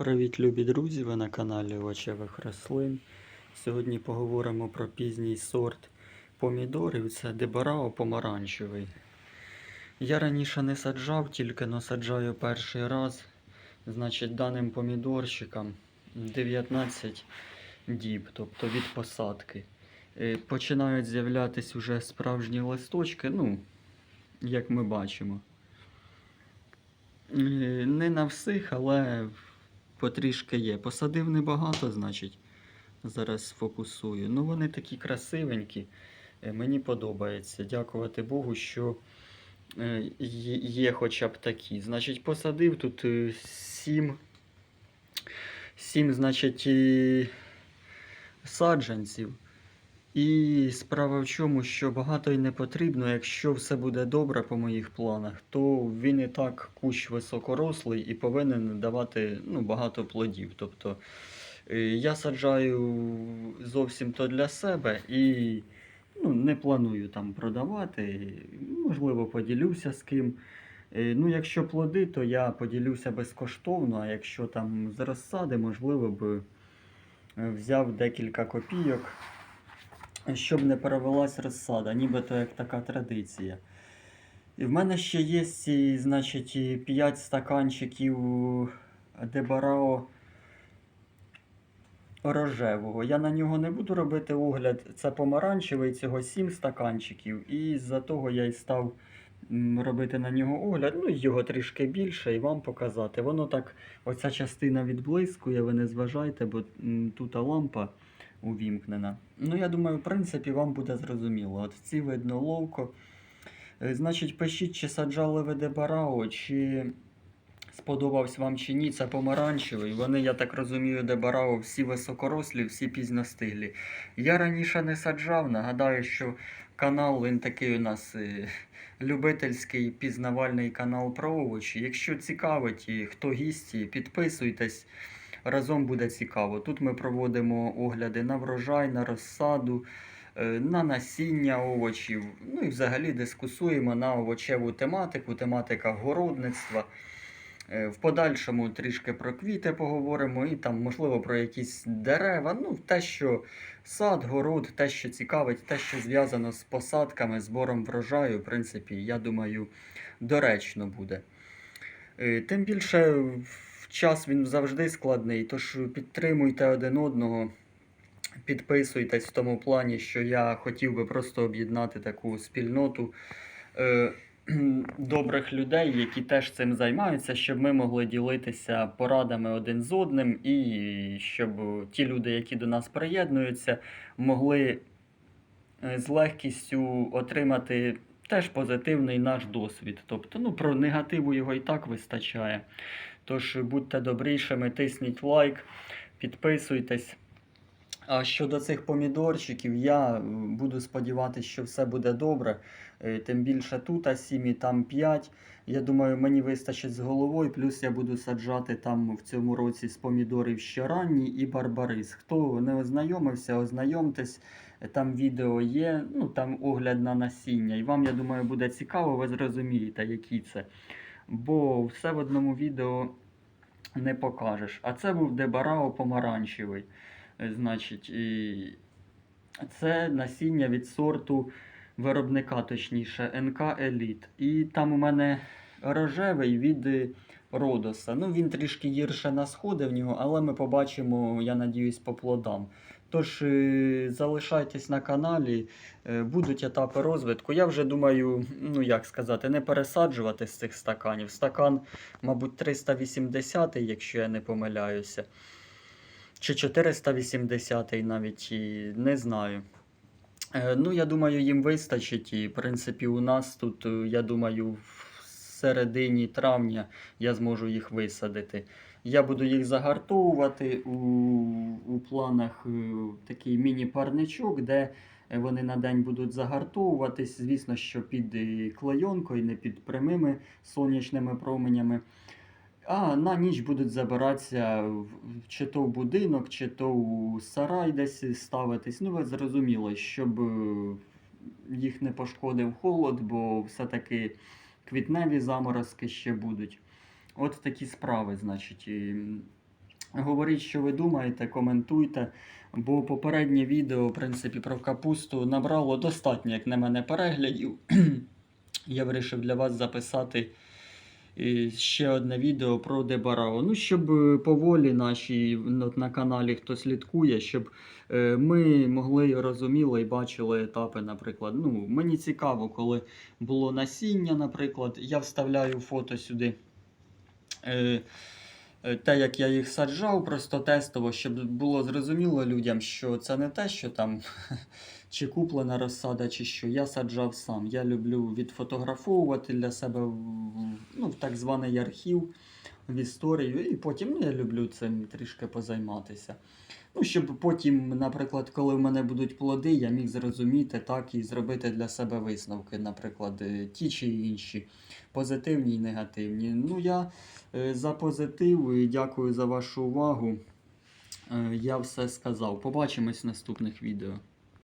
Привіт, любі друзі! Ви на каналі Овочевих рослин. Сьогодні поговоримо про пізній сорт помідорів. Це Дебарао помаранчевий. Я раніше не саджав, тільки насаджаю перший раз. Значить, даним помідорчикам 19 діб, тобто від посадки. Е, Починають з'являтись уже справжні листочки, ну, як ми бачимо. Е, Не на всіх, але потрішки є. Посадив небагато, значить. Зараз сфокусую. Ну, вони такі красивенькі. Е, Мені подобається. Дякувати Богу, що е, є, хоча б такі. Значить, посадив тут е, сім. Сім, значить, саджанців. І справа в чому, що багато й не потрібно, якщо все буде добре по моїх планах, то він і так кущ високорослий і повинен давати ну, багато плодів. Тобто е, я саджаю зовсім то для себе і ну, не планую там продавати. Можливо, поділюся з ким. Е, Ну, якщо плоди, то я поділюся безкоштовно, а якщо там з розсади, можливо, б е, взяв декілька копійок щоб не перевелась розсада, нібито як така традиція. І в мене ще є значить, 5 стаканчиків Дебарао рожевого. Я на нього не буду робити огляд. Це помаранчевий, цього 7 стаканчиків. І з-за того я й став робити на нього огляд. Ну, його трішки більше, і вам показати. Воно так, оця частина відблискує, ви не зважайте, бо тут лампа увімкнена. Ну, я думаю, в принципі, вам буде зрозуміло. От ці видно ловко. Е, Значить, пишіть, чи саджали ви Дебарао, чи сподобався вам чи ні. Це помаранчевий. Вони, я так розумію, Дебарао всі високорослі, всі пізностиглі. Я раніше не саджав. Нагадаю, що канал він такий у нас е, любительський пізнавальний канал про овочі. Якщо цікавить, хто гісті, підписуйтесь. Разом буде цікаво. Тут ми проводимо огляди на врожай, на розсаду, е, на насіння овочів. Ну і взагалі дискусуємо на овочеву тематику, тематика городництва. Е, В подальшому трішки про квіти поговоримо і там, можливо, про якісь дерева. Ну, те, що сад, город, те, що цікавить, те, що зв'язано з посадками, збором врожаю, в принципі, я думаю, доречно буде. Е, Тим більше час він завжди складний, тож підтримуйте один одного, підписуйтесь в тому плані, що я хотів би просто об'єднати таку спільноту е, добрих людей, які теж цим займаються, щоб ми могли ділитися порадами один з одним, і щоб ті люди, які до нас приєднуються, могли е, з легкістю отримати теж позитивний наш досвід. Тобто, ну, про негативу його і так вистачає. Тож будьте добрішими, тисніть лайк, підписуйтесь. А щодо цих помідорчиків, я е, буду сподіватися, що все буде добре. Е, Тим більше тут а 7 і там 5. Я думаю, мені вистачить з головою. Плюс я буду саджати там в цьому році з помідорів ще ранні і барбарис. Хто не ознайомився, ознайомтесь. Там відео є, ну там огляд на насіння. І вам, я думаю, буде цікаво, ви зрозумієте, які це. Бо все в одному відео не покажеш. А це був Дебарао помаранчевий. Е, Значить, і це насіння від сорту виробника, точніше, НК Еліт. І там у мене рожевий від Родоса. Ну, він трішки гірше на сходи в нього, але ми побачимо, я надіюсь, по плодам. Тож е, залишайтесь на каналі, е, будуть етапи розвитку. Я вже думаю, ну як сказати, не пересаджувати з цих стаканів. Стакан, мабуть, 380, якщо я не помиляюся. Чи 480 навіть не знаю. Е, Ну, я думаю, їм вистачить. І, в принципі, у нас тут, я думаю, середині травня я зможу їх висадити. Я буду їх загартовувати у, у планах е, такий міні-парничок, де е, вони на день будуть загартовуватись. Звісно, що під е, клейонкою, не під прямими сонячними променями. А на ніч будуть забиратися чи то в будинок, чи то у сарай десь ставитись. Ну, ви зрозуміли, щоб їх не пошкодив холод, бо все-таки квітневі заморозки ще будуть. От такі справи, значить. І, Говоріть, що ви думаєте, коментуйте. Бо попереднє відео, в принципі, про капусту набрало достатньо, як на мене, переглядів. Я вирішив для вас записати ще одне відео про Дебарао. Ну, щоб е, поволі наші на каналі хто слідкує, щоб е, ми могли розуміли і бачили етапи, наприклад. Ну, мені цікаво, коли було насіння, наприклад, я вставляю фото сюди. Е, те, як я їх саджав, просто тестово, щоб було зрозуміло людям, що це не те, що там чи куплена розсада, чи що. Я саджав сам. Я люблю відфотографовувати для себе ну, в так званий архів, в історію, і потім я люблю цим трішки позайматися. Ну, щоб потім, наприклад, коли в мене будуть плоди, я міг зрозуміти так і зробити для себе висновки, наприклад, е, ті чи інші, позитивні і негативні. Ну, я е, за позитив і дякую за вашу увагу. Е, Я все сказав. Побачимось в наступних відео.